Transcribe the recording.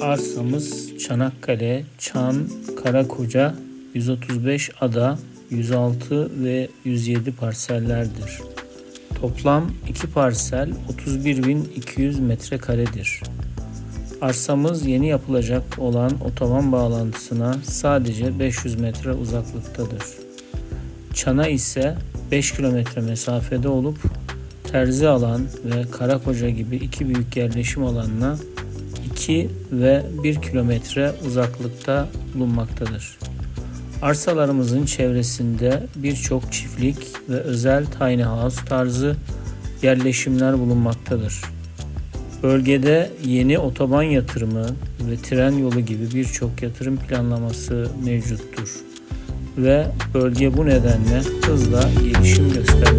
Arsamız Çanakkale, Çan, Karakoca, 135 ada, 106 ve 107 parsellerdir. Toplam 2 parsel 31.200 metrekaredir. Arsamız yeni yapılacak olan otoban bağlantısına sadece 500 metre uzaklıktadır. Çana ise 5 kilometre mesafede olup Terzi alan ve Karakoca gibi iki büyük yerleşim alanına 2 ve 1 kilometre uzaklıkta bulunmaktadır. Arsalarımızın çevresinde birçok çiftlik ve özel tiny house tarzı yerleşimler bulunmaktadır. Bölgede yeni otoban yatırımı ve tren yolu gibi birçok yatırım planlaması mevcuttur ve bölge bu nedenle hızla gelişim göstermektedir.